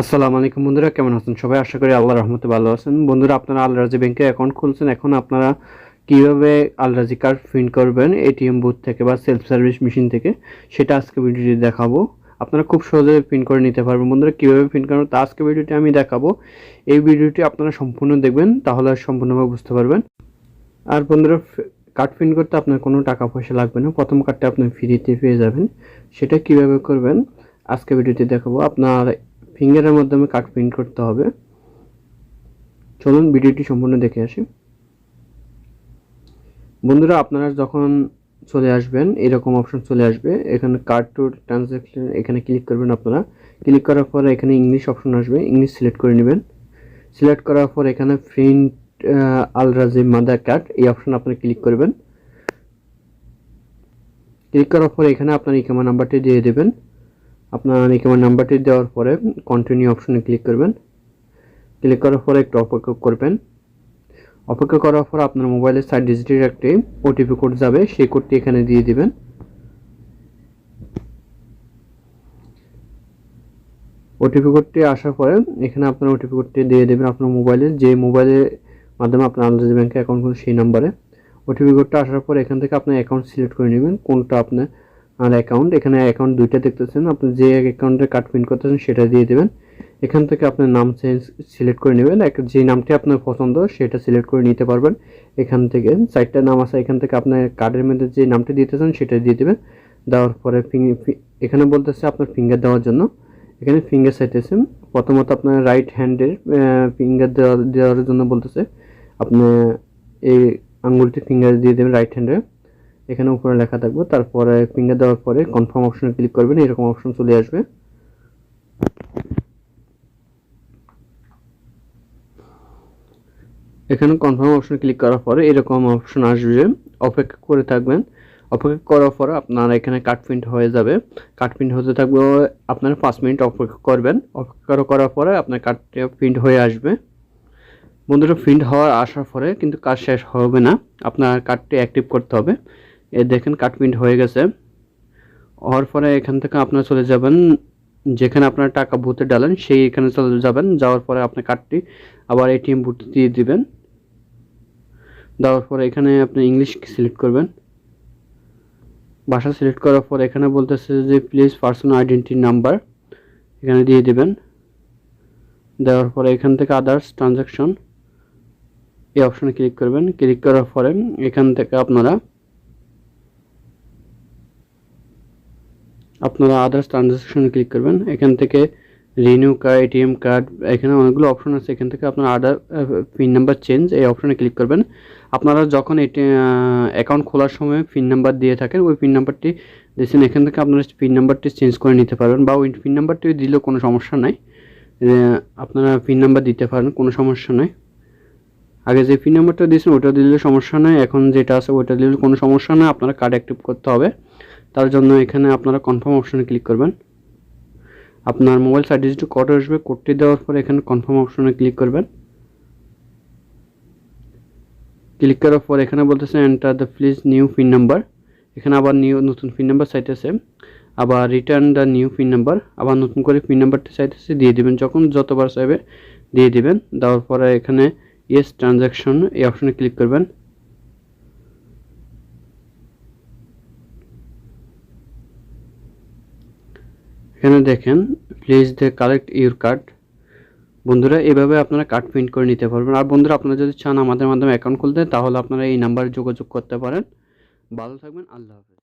আসসালামু আলাইকুম বন্ধুরা, কেমন আছেন সবাই? আশা করি আল্লাহ রহমতে ভালো আছেন। বন্ধুরা, আপনারা আল রাজি ব্যাংকে অ্যাকাউন্ট খুলছেন, এখন আপনারা কীভাবে আল রাজি কার্ড প্রিন্ট করবেন? এটিএম বুথ থেকে বা সেলফ সার্ভিস মেশিন থেকে, সেটা আজকে ভিডিওটি দেখাবো। আপনারা খুব সহজে প্রিন্ট করে নিতে পারবেন। বন্ধুরা, কীভাবে প্রিন্ট করবেন তা আজকে ভিডিওটি আমি দেখাবো। এই ভিডিওটি আপনারা সম্পূর্ণ দেখবেন, তাহলে সম্পূর্ণভাবে বুঝতে পারবেন। আর বন্ধুরা কার্ড প্রিন্ট করতে আপনার কোনো টাকা পয়সা লাগবে না। প্রথম কার্ডটা আপনি ফ্রিতে পেয়ে যাবেন। সেটা কীভাবে করবেন, আজকে ভিডিওটি দেখাবো। আপনার ফিঙ্গারের মাধ্যমে কার্ড প্রিন্ট করতে হবে। চলুন ভিডিওটি সম্পূর্ণ দেখে আসি। বন্ধুরা, আপনারা যখন চলে আসবেন, এরকম অপশন চলে আসবে। এখানে কার্ড টু ট্রানজ্যাকশন এখানে ক্লিক করবেন আপনারা। ক্লিক করার পর এখানে ইংলিশ অপশন আসবে। ইংলিশ সিলেক্ট করে নেবেন। সিলেক্ট করার পর এখানে print Al Rajhi mother card এই অপশন আপনি ক্লিক করবেন। ক্লিক করার পর এখানে আপনার ইকামা নাম্বারটি দিয়ে দেবেন। আপনার ইকামা নাম্বারটি দেওয়ার পরে কন্টিনিউ অপশনে ক্লিক করবেন। ক্লিক করার পরে একটু অপেক্ষা করবেন। অপেক্ষা করার পর আপনার মোবাইলের সাইড ডিজিটের একটি ওটিপি কোড যাবে, সেই কোডটি এখানে দিয়ে দিবেন। ওটিপি কোডটি আসার পরে এখানে আপনার ওটিপি কোডটি দিয়ে দেবেন আপনার মোবাইলে যে মোবাইলের মাধ্যমে আপনার আলাদা ব্যাংকে অ্যাকাউন্ট করুন সেই নাম্বারে ওটিপি কোডটা আসার পর এখান থেকে আপনার অ্যাকাউন্ট সিলেক্ট করে নেবেন, কোনটা আপনার আর অ্যাকাউন্ট এখানে অ্যাকাউন্ট দুইটা দেখতেছেন। আপনি যে অ্যাকাউন্টে কার্ড প্রিন্ট করতেছেন, সেটা দিয়ে দেবেন। এখান থেকে আপনার নাম চেঞ্জ সিলেক্ট করে নেবেন। যে নামটি আপনার পছন্দ, সেটা সিলেক্ট করে নিতে পারবেন। এখান থেকে চারটা নাম আছে, এখান থেকে আপনার কার্ডের মধ্যে যে নামটি দিতেছেন, সেটা দিয়ে দেবেন। দেওয়ার পরে এখানে বলতেছে আপনার ফিঙ্গার দেওয়ার জন্য। এখানে ফিঙ্গার চাইতেছে। প্রথমত আপনার রাইট হ্যান্ডের ফিঙ্গার দেওয়া দেওয়ার জন্য বলতেছে। আপনি এই আঙ্গুলটি ফিঙ্গার দিয়ে দেবেন রাইট হ্যান্ডে এখানে উপরে লেখা থাকবে। তারপরে ফিঙ্গার দেওয়ার পরে কনফার্ম অপশনে ক্লিক করবেন, এরকম অপশন চলে আসবে। এখানে কনফার্ম অপশনে ক্লিক করার পরে এরকম অপশন আসবে। অপেক্ষা করে থাকবেন। অপেক্ষা করার পরে আপনার এখানে কাট প্রিন্ট হয়ে যাবে। কাট প্রিন্ট হতে থাকবে, আপনারা পাঁচ মিনিট অপেক্ষা করবেন। অপেক্ষা করার পরে আপনার কার্ডটা প্রিন্ট হয়ে আসবে। বন্ধুরা প্রিন্ট হওয়ার আসার পরে কিন্তু কাজ শেষ হবে না। আপনার কার্ডটি অ্যাক্টিভ করতে হবে। এ দেখেন প্রিন্ট হয়ে গেছে। হওয়ার পরে এখান থেকে আপনারা চলে যাবেন, যেখানে আপনার টাকা বুথে ডালেন, সেই এখানে চলে যাবেন। যাওয়ার পরে আপনি কার্ডটি আবার এটিএম বুথে দিয়ে দিবেন। দেওয়ার পরে এখানে আপনি ইংলিশ সিলেক্ট করবেন। ভাষা সিলেক্ট করার পর এখানে বলতেছে যে প্লিজ পার্সোনাল আইডেন্টি নাম্বার এখানে দিয়ে দিবেন। দেওয়ার পরে এখান থেকে আদার্স ট্রানজ্যাকশন এই অপশনে ক্লিক করবেন। ক্লিক করার পরে এখান থেকে আপনারা আপনারা আদার্স ট্রানজ্যাকশনে ক্লিক করবেন। এখান থেকে রিনিউ কার্ড এটিএম কার্ড এখানে অনেকগুলো অপশন আছে। এখান থেকে আপনার আদার পিন নাম্বার চেঞ্জ এই অপশনে ক্লিক করবেন। আপনারা যখন এটি অ্যাকাউন্ট খোলার সময় পিন নাম্বার দিয়ে থাকেন, ওই পিন নাম্বারটি দিয়েছেন, এখান থেকে আপনারা পিন নাম্বারটি চেঞ্জ করে নিতে পারবেন বা ওই পিন নাম্বারটি দিলেও কোনো সমস্যা নাই। আপনারা পিন নাম্বার দিতে পারেন, কোনো সমস্যা নয় আগে যে পিন নাম্বারটা দিয়েছেন, ওটা দিলে সমস্যা নয় এখন যেটা আছে, ওটা দিলে কোনো সমস্যা নয় আপনারা কার্ড অ্যাক্টিভ করতে হবে। তার জন্য এখানে আপনারা কনফার্ম অপশনে ক্লিক করবেন। আপনার মোবাইল সাইড ডিজিট কোড আসবে কোডটি দেওয়ার পর এখানে কনফার্ম অপশনে ক্লিক করবেন। ক্লিক করার পর এখানে বলতেছে enter the please new PIN number এখানে আবার নিউ নতুন পিন নাম্বার চাইতেছে। আবার return the new PIN number আবার নতুন করে পিন নাম্বারটি চাইতেছে, দিয়ে দিবেন। যখন যতবার চাইবে, দিয়ে দিবেন। দেওয়ার পরে এখানে ইয়েস ট্রানজ্যাকশন এই অপশনে ক্লিক করবেন। এখানে দেখেন please the collect your card বন্ধুরা, এভাবে আপনারা কার্ড প্রিন্ট করে নিতে পারবেন। আর বন্ধুরা, আপনারা যদি চান আমাদের মাধ্যমে অ্যাকাউন্ট খুলতে, তাহলে আপনারা এই নাম্বারে যোগাযোগ করতে পারেন। ভালো থাকবেন, আল্লাহ হাফেজ।